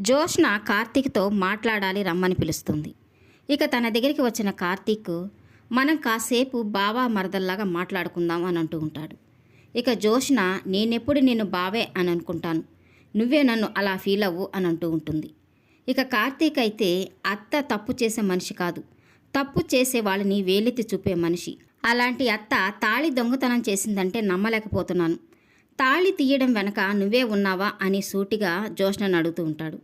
జోష్న కార్తీక్తో మాట్లాడాలి రమ్మని పిలుస్తుంది. ఇక తన దగ్గరికి వచ్చిన కార్తీక్ మనం కాసేపు బావా మరదల్లాగా మాట్లాడుకుందాం అని అంటూ ఉంటాడు. ఇక జోష్న నేనెప్పుడు నిన్ను బావే అని అనుకుంటాను నువ్వే నన్ను అలా ఫీల్ అవ్వు అని అంటూ ఉంటుంది. ఇక కార్తీక్ అయితే అత్త తప్పు చేసే మనిషి కాదు. తప్పు చేసే వాళ్ళని వేలెత్తి చూపే మనిషి. అలాంటి అత్త తాళి దొంగతనం చేసిందంటే నమ్మలేకపోతున్నాను. తాళి తీయడం వెనక నువ్వే ఉన్నావా అని సూటిగా జోష్ణను అడుగుతూ ఉంటాడు.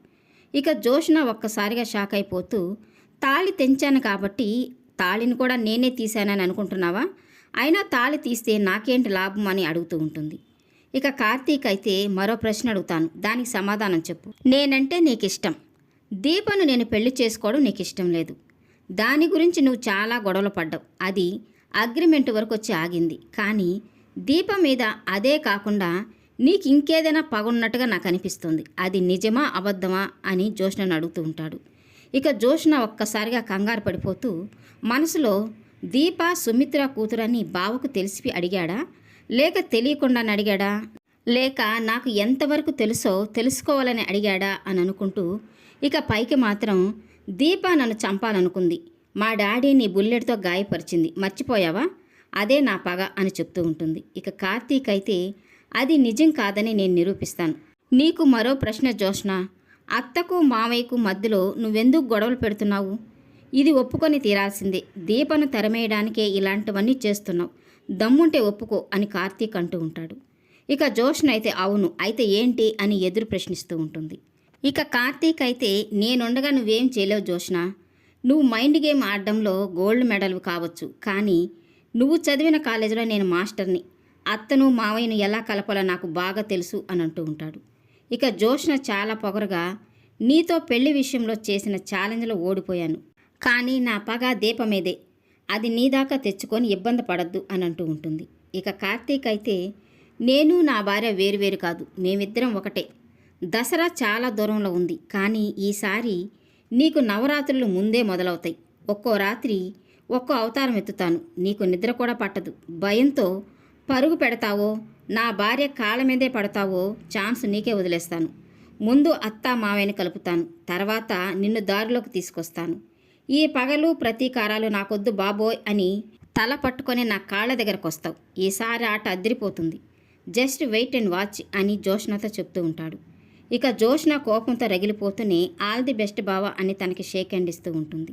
ఇక జోష్ణ ఒక్కసారిగా షాక్ అయిపోతూ తాళి తెంచాను కాబట్టి తాళిని కూడా నేనే తీశానని అనుకుంటున్నావా? అయినా తాళి తీస్తే నాకేంటి లాభం అని అడుగుతూ ఉంటుంది. ఇక కార్తీక్ అయితే మరో ప్రశ్న అడుగుతాను. దానికి సమాధానం చెప్పు. నేనంటే నీకు ఇష్టం దీపను నేను పెళ్ళి చేసుకోవడం నీకు ఇష్టం లేదు. దాని గురించి నువ్వు చాలా గొడవలు పడ్డావు. అది అగ్రిమెంట్ వరకు వచ్చి ఆగింది. కానీ దీపం మీద అదే కాకుండా నీకు ఇంకేదైనా పగున్నట్టుగా నాకు అనిపిస్తుంది అది నిజమా అబద్ధమా అని జోష్నను అడుగుతూ ఉంటాడు. ఇక జోష్న ఒక్కసారిగా కంగారు పడిపోతూ మనసులో దీప సుమిత్ర కూతురని బావకు తెలిసి అడిగాడా? లేక తెలియకుండా అడిగాడా? లేక నాకు ఎంతవరకు తెలుసో తెలుసుకోవాలని అడిగాడా అని అనుకుంటూ ఇక పైకి మాత్రం దీప నన్ను చంపాలనుకుంది. మా డాడీ నీ బుల్లెట్తో గాయపరిచింది. మర్చిపోయావా? అదే నా పగ అని చెప్తూ ఉంటుంది. ఇక కార్తీక్ అయితే అది నిజం కాదని నేను నిరూపిస్తాను. నీకు మరో ప్రశ్న జోష్న. అత్తకు మామయ్యకు మధ్యలో నువ్వెందుకు గొడవలు పెడుతున్నావు? ఇది ఒప్పుకొని తీరాల్సిందే. దీపను తెరమేయడానికే ఇలాంటివన్నీ చేస్తున్నావు. దమ్ముంటే ఒప్పుకో అని కార్తీక్ అంటూ ఉంటాడు. ఇక జోష్న అయితే అవును అయితే ఏంటి అని ఎదురు ప్రశ్నిస్తూ ఉంటుంది. ఇక కార్తీక్ అయితే నేనుండగా నువ్వేం చేయలేవు జోష్న. నువ్వు మైండ్ గేమ్ ఆడడంలో గోల్డ్ మెడల్ కావచ్చు కానీ నువ్వు చదివిన కాలేజీలో నేను మాస్టర్ని. అత్తను మావయ్యను ఎలా కలపాలో నాకు బాగా తెలుసు అని అంటూ ఉంటాడు. ఇక జోష్న చాలా పొగరుగా నీతో పెళ్ళి విషయంలో చేసిన ఛాలెంజ్లో ఓడిపోయాను. కానీ నా పగ దీపమేదే. అది నీ దాకా తెచ్చుకొని ఇబ్బంది పడద్దు అని అంటూ ఉంటుంది. ఇక కార్తీక్ అయితే నేను నా భార్య వేరువేరు కాదు. మేమిద్దరం ఒకటే. దసరా చాలా దూరంలో ఉంది. కానీ ఈసారి నీకు నవరాత్రులు ముందే మొదలవుతాయి. ఒక్కో రాత్రి ఒక్కో అవతారం ఎత్తుతాను. నీకు నిద్ర కూడా పట్టదు. భయంతో పరుగు పెడతావో నా భార్య కాళ్ళ మీదే పడతావో ఛాన్స్ నీకే వదిలేస్తాను. ముందు అత్త మావయ్యని కలుపుతాను. తర్వాత నిన్ను దారిలోకి తీసుకొస్తాను. ఈ పగలు ప్రతీకారాలు నాకొద్దు బాబోయ్ అని తల పట్టుకొని నా కాళ్ళ దగ్గరకు వస్తావు ఈసారి ఆట అదిరిపోతుంది. జస్ట్ వెయిట్ అండ్ వాచ్ అని జోష్నతో చెప్తూ ఉంటాడు. ఇక జోష్న కోపంతో రగిలిపోతూనే ఆల్ ది బెస్ట్ బావా అని తనకి షేక్ అండ్ ఇస్తూ ఉంటుంది.